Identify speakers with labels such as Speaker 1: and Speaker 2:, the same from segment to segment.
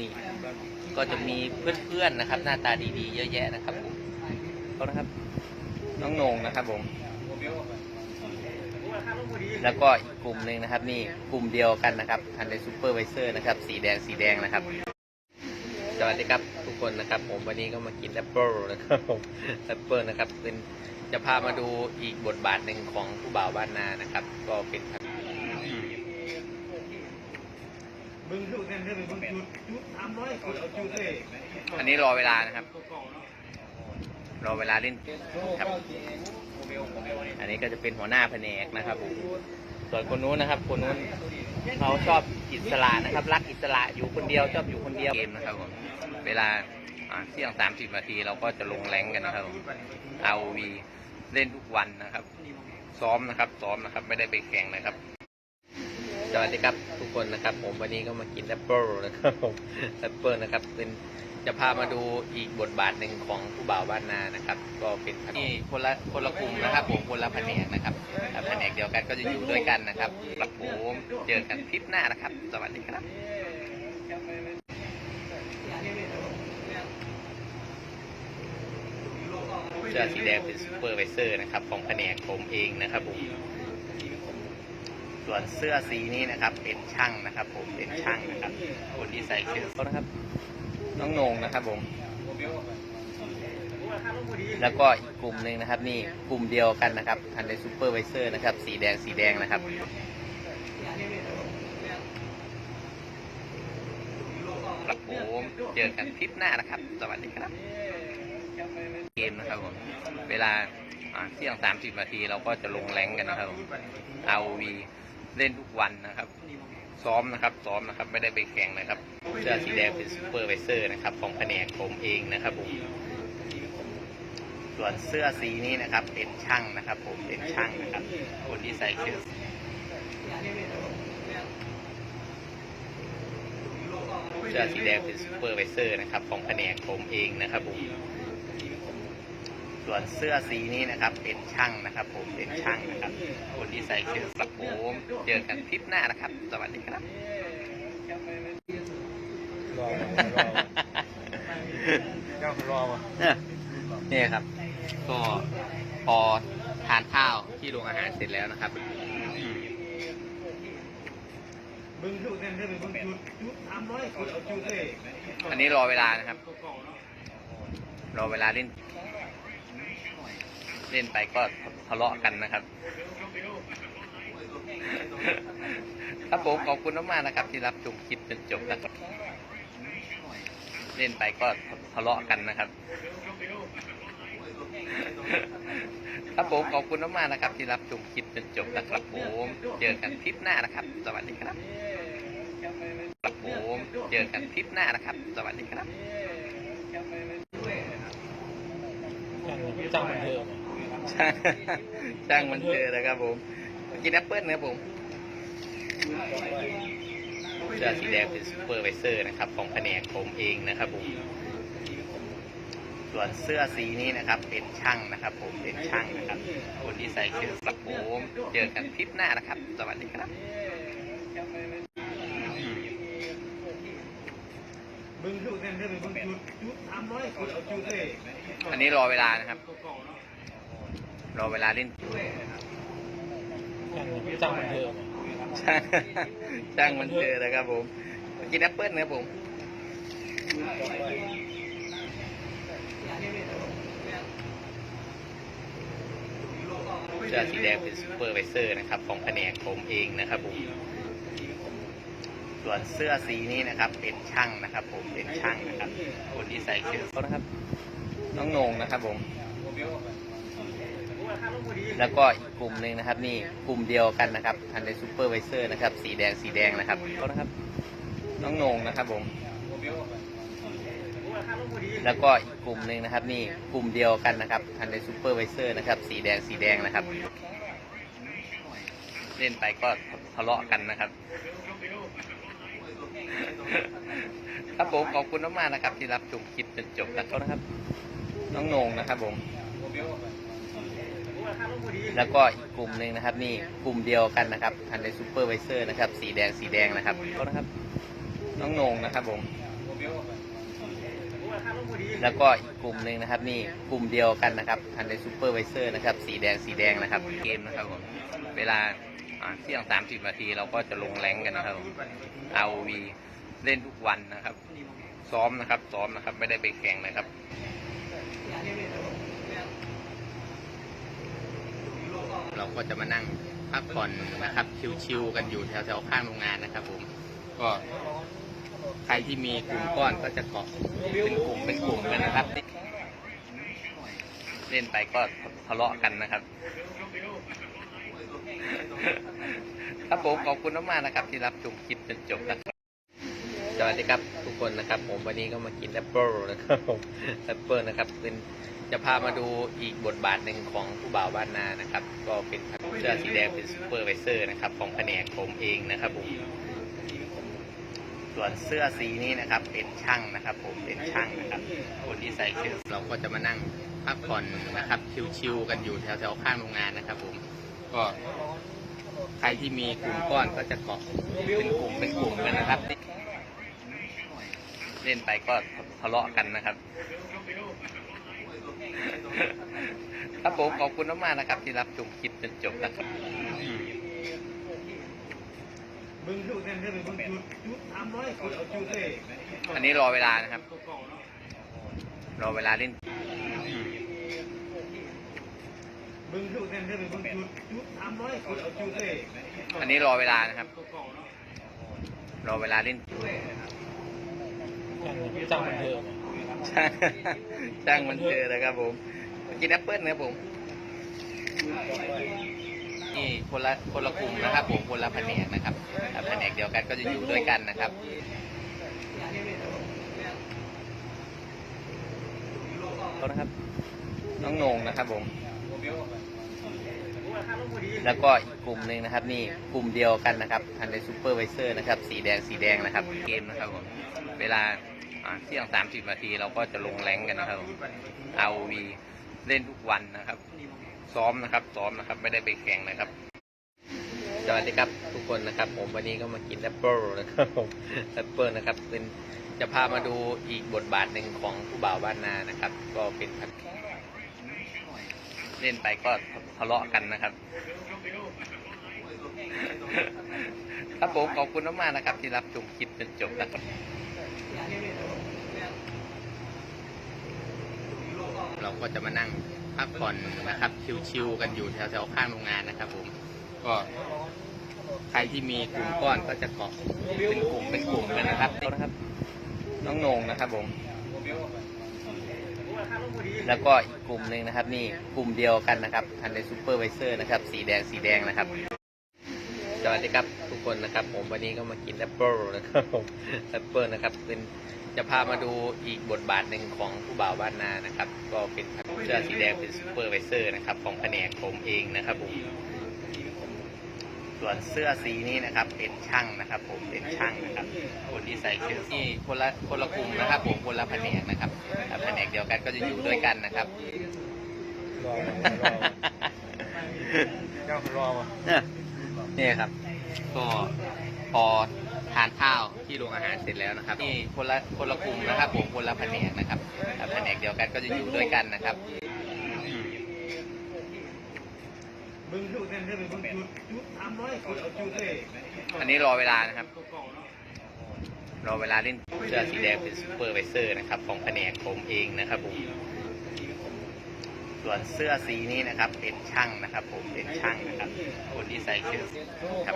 Speaker 1: นี่ก็จะมีเพื่อนๆนะครับ หน้าตาดีๆ เยอะแยะนะครับเขานะครับ น้องนงนะครับผมแล้วก็อีกกลุ่มหนึ่งนะครับ นี่กลุ่มเดียวกันนะครับทันในซูเปอร์ไวเซอร์นะครับ สีแดงสีแดงนะครับสวัสดีครับทุกคนนะครับ ผมวันนี้ก็มากินแอปเปิลนะครับผมแอปเปิลนะครับเป็นจะพามาดูอีกบทบาทหนึ่งของผู้บ่าวบ้านนานะครับ ก็เป็น
Speaker 2: มึงลูกเนี่ยมึงจุดจุดสามร้อยจุดเอาจุดเลย
Speaker 1: อันนี้รอเวลานะครับ รอเวลาเล่นครับ อันนี้ก็จะเป็นหัวหน้าแผนกนะครับส่วนคนนู้นนะครับ คนนู้นเขาชอบอิสระนะครับ รักอิสระอยู่คนเดียวชอบอยู่คนเดียวเกมนะครับผมเวลาอ่าเที่ยงสามสิบนาทีเราก็จะลงแรงกันนะครับเอาวีเล่นทุกวันนะครับ ซ้อมนะครับ ซ้อมนะครับ ไม่ได้ไปแข่งนะครับ สวัสดีครับทุกคนนะครับ ผมวันนี้ก็มากินแอปเปิลนะครับผมแอปเปิลนะครับ เป็นจะพามาดูอีกบทบาทหนึ่งของผู้บ่าวบ้านนานะครับ ก็เป็นนี่คนละคนละกลุ่มนะครับ ผมคนละแผนกนะครับแต่แผนกเดียวกันก็จะอยู่ด้วยกันนะครับครับผมเจอกันคลิปหน้านะครับ สวัสดีครับเสื้อสีแดงเป็นซูเปอร์ไวเซอร์นะครับ ของแผนกผมเองนะครับผม ส่วนเสื้อสีนี้นะครับ เป็นช่างนะครับ ผมเป็นช่างนะครับ คนที่ใส่เสื้อเขานะครับ น้องนงนะครับผม แล้วก็อีกกลุ่มหนึ่งนะครับ นี่กลุ่มเดียวกันนะครับทันในซูเปอร์ไวเซอร์นะครับ สีแดงสีแดงนะครับครับผมเจอกันคลิปหน้านะครับ สวัสดีครับ เกมนะครับผม เวลาเที่ยงสามสิบนาทีเราก็จะลงแรงกันนะครับผมเอาวี เล่นทุกวันนะครับ ซ้อมนะครับ ซ้อมนะครับ ไม่ได้ไปแข่งนะครับเสื้อสีแดงเป็นซูเปอร์ไวเซอร์นะครับ ของแผนกผมเองนะครับผม ส่วนเสื้อสีนี้นะครับ เป็นช่างนะครับ ผม เป็นช่างนะครับ คนที่ใส่เสื้อเสื้อสีแดงเป็นซูเปอร์ไวเซอร์นะครับ ของแผนกผมเองนะครับผม ส่วนเสื้อสีนี้นะครับเป็นช่างนะครับ ผมเป็นช่างนะครับคนที่ใส่เสื้อสับผมเจอกันคลิปหน้านะครับ สวัสดีครับ
Speaker 2: รอเจ้ารอวะ
Speaker 1: เนี่ยครับ ก็พอทานข้าวที่โรงอาหารเสร็จแล้วนะครับ
Speaker 2: บึงจุดเนี่ยบึงจุดจุดสามร้อยจุดเอาจุดเลย
Speaker 1: อันนี้รอเวลานะครับ รอเวลาเล่น เล่นไปก็ทะเลาะกันนะครับ ครับผมขอบคุณมากๆนะครับ ที่รับชมคลิปจนจบนะครับ เล่นไปก็ทะเลาะกันนะครับ ครับผมขอบคุณมากๆนะครับ ที่รับชมคลิปจนจบนะครับผมเจอกันคลิปหน้านะครับ สวัสดีครับครับผมเจอกันคลิปหน้านะครับ สวัสดีครับ
Speaker 2: จังมันเถอะ
Speaker 1: ช่างช่างมันเจอนะครับผม กินแอปเปิ้ลนะครับผมเสื้อสีแดงเป็นซูเปอร์ไวเซอร์นะครับ ของแผนกผมเองนะครับผม ส่วนเสื้อสีนี้นะครับ เป็นช่างนะครับ ผมเป็นช่างนะครับ คนที่ใส่เสื้อสับผมเจอกันคลิปหน้านะครับ สวัสดีครับ
Speaker 2: มึงลูกเนี่ยมึงจุดจุดสามร้อยจุดเอาจุดเลย
Speaker 1: อันนี้รอเวลานะครับ รอเวลาเล่น
Speaker 2: จังมันเถอะ
Speaker 1: ช่างช่างมันเจอนะครับผม กินแอปเปิ้ลนะครับผมเสื้อสีแดงเป็นซูเปอร์ไวเซอร์นะครับ ของแผนกผมเองนะครับผมส่วนเสื้อสีนี้นะครับเป็นช่างนะครับ ผมเป็นช่างนะครับ คนที่ใส่เสื้อเขานะครับ น้องโหนงนะครับผม แล้วก็อีกกลุ่มหนึ่งนะครับ นี่กลุ่มเดียวกันนะครับทันในซูเปอร์ไวเซอร์นะครับ สีแดงสีแดงนะครับเขานะครับ น้องโหนงนะครับผม แล้วก็อีกกลุ่มหนึ่งนะครับ นี่กลุ่มเดียวกันนะครับทันในซูเปอร์ไวเซอร์นะครับ สีแดงสีแดงนะครับ เล่นไปก็ทะเลาะกันนะครับ ครับผมขอบคุณมากๆนะครับ ที่รับชมคลิปจนจบนะครับน้องโหนงนะครับผม แล้วก็อีกกลุ่มหนึ่งนะครับ นี่กลุ่มเดียวกันนะครับทันในซูเปอร์ไวเซอร์นะครับ สีแดงสีแดงนะครับเขานะครับ น้องนงนะครับผมแล้วก็อีกกลุ่มหนึ่งนะครับ นี่กลุ่มเดียวกันนะครับอันในซูเปอร์ไวเซอร์นะครับ สีแดงสีแดงนะครับ เกมนะครับผมเวลาอ่าเที่ยงสามสิบนาทีเราก็จะลงแรงกันนะครับเอาวีเล่นทุกวันนะครับ ซ้อมนะครับ ซ้อมนะครับ ไม่ได้ไปแข่งนะครับ เราก็จะมานั่งพักผ่อนนะครับชิวๆกันอยู่แถวๆข้างโรงงานนะครับผมก็ใครที่มีกลุ่มก้อนก็จะเกาะเป็นกลุ่มเป็นกลุ่มกันนะครับ เล่นไปก็ทะเลาะกันนะครับ ครับผมขอบคุณมากๆนะครับ ที่รับชมคลิปจนจบนะครับ สวัสดีครับทุกคนนะครับ ผมวันนี้ก็มากินแอปเปิลนะครับแอปเปิลนะครับ เป็นจะพามาดูอีกบทบาทหนึ่งของผู้บ่าวบ้านนานะครับ ก็เป็นเสื้อสีแดงเป็นซูเปอร์ไวเซอร์นะครับของแผนกผมเองนะครับผมส่วนเสื้อสีนี้นะครับเป็นช่างนะครับ ผมเป็นช่างนะครับ คนที่ใส่เสื้อเราก็จะมานั่งพักผ่อนนะครับชิวๆกันอยู่แถวๆข้างโรงงานนะครับ ผมก็ใครที่มีกลุ่มก้อนก็จะเกาะเป็นกลุ่มเป็นกลุ่มกันนะครับ เล่นไปก็ทะเลาะกันนะครับ ครับผมขอบคุณมากๆนะครับ ที่รับชมคลิปจนจบนะครับ
Speaker 2: อั
Speaker 1: นนี้รอเวลานะครับ รอเวลาเล่น
Speaker 2: มึงลูกนั่นเด้อมึงจุดจุดสามร้อยคุณเอาจุดเลย
Speaker 1: อันนี้รอเวลานะครับ รอเวลาเล่น
Speaker 3: จ้างมันเถอะ
Speaker 1: ช่างช่างมันเจอนะครับผม กินแอปเปิ้ลนะครับผมนี่คนละคนละกลุ่มนะครับผมคนละแผนกนะครับแผนกเดียวกันก็จะอยู่ด้วยกันนะครับเขอโทษนะครับ น้องโหนงนะครับผม แล้วก็อีกกลุ่มหนึ่งนะครับ นี่กลุ่มเดียวกันนะครับอันในซูเปอร์ไวเซอร์นะครับ สีแดงสีแดงนะครับ เกมนะครับผมเวลา เที่ยงสามสิบนาทีเราก็จะลงแรงกันนะครับเอาวีเล่นทุกวันนะครับ ซ้อมนะครับ ซ้อมนะครับ ไม่ได้ไปแข่งนะครับ สวัสดีครับทุกคนนะครับ ผมวันนี้ก็มากินแอปเปิลนะครับผมแอปเปิลนะครับ เป็นจะพามาดูอีกบทบาทหนึ่งของผู้บ่าวบ้านนานะครับ ก็เป็นเล่นไปก็ทะเลาะกันนะครับ ครับผมขอบคุณมากๆนะครับ ที่รับชมคลิปจนจบนะครับ เราก็จะมานั่งพักผ่อนนะครับชิวๆกันอยู่แถวๆข้างโรงงานนะครับ ผม ก็ใครที่มีกลุ่มก้อนก็จะเกาะเป็นกลุ่มเป็นกลุ่มกันนะครับนะครับน้องนงนะครับ ผม แล้วก็อีกกลุ่มหนึ่งนะครับ นี่กลุ่มเดียวกันนะครับอันในซูเปอร์ไวเซอร์นะครับ สีแดงสีแดงนะครับ สวัสดีครับทุกคนนะครับ ผมวันนี้ก็มากินแอปเปิลนะครับผมแอปเปิลนะครับเป็นจะพามาดูอีกบทบาทหนึ่งของผู้บ่าวบ้านนานะครับ ก็เป็นเสื้อสีแดงเป็นซูเปอร์ไวเซอร์นะครับ ของแผนกผมเองนะครับผมส่วนเสื้อสีนี้นะครับ เป็นช่างนะครับ ผมเป็นช่างนะครับ คนที่ใส่เสื้อที่คนละคนละกลุ่มนะครับ ผมคนละแผนกนะครับแต่แผนกเดียวกันก็จะอยู่ด้วยกันนะครับ
Speaker 3: รอรอเจ้ารอม
Speaker 1: นี่ครับ ก็พอทานข้าวที่โรงอาหารเสร็จแล้วนะครับนี่คนละคนละกลุ่มนะครับผมคนละแผนกนะครับแต่แผนกเดียวกันก็จะอยู่ด้วยกันนะครับ
Speaker 2: อั
Speaker 1: นนี้รอเวลานะครับ รอเวลาเล่นเสื้อสีแดงเป็นซูเปอร์ไวเซอร์นะครับ ของแผนกผมเองนะครับผมส่วนเสื้อสีนี้นะครับเป็นช่างนะครับ ผมเป็นช่างนะครับ ที่ใส่เสื้อครับ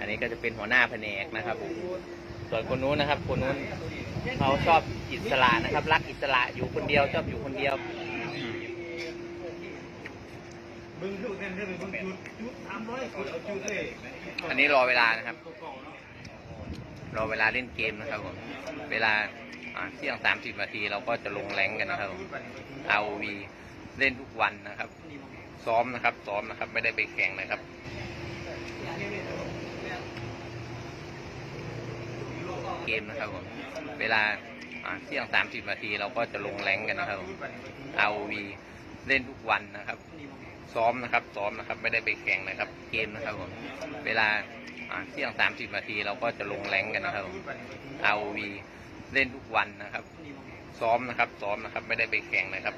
Speaker 1: อันนี้ก็จะเป็นหัวหน้าแผนกนะครับผมส่วนคนนู้นนะครับ คนนู้นเขาชอบอิสระนะครับ รักอิสระอยู่คนเดียวชอบอยู่คนเดียว
Speaker 2: อั
Speaker 1: นนี้รอเวลานะครับ รอเวลาเล่นเกมนะครับผม เวลาเที่ยงสามสิบนาทีเราก็จะลงแรงกันนะครับเอาวีเล่นทุกวันนะครับ ซ้อมนะครับ ซ้อมนะครับ ไม่ได้ไปแข่งนะครับเกมนะครับผม เวลาเที่ยงสามสิบนาทีเราก็จะลงแรงกันนะครับเอาวีเล่นทุกวันนะครับ ซ้อมนะครับ ซ้อมนะครับ ไม่ได้ไปแข่งนะครับ เกมนะครับผม เวลาเที่ยงสามสิบนาทีเราก็จะลงแรงกันนะครับ ROV เล่นทุกวันนะครับ ซ้อมนะครับ ซ้อมนะครับ ไม่ได้ไปแข่งนะครับ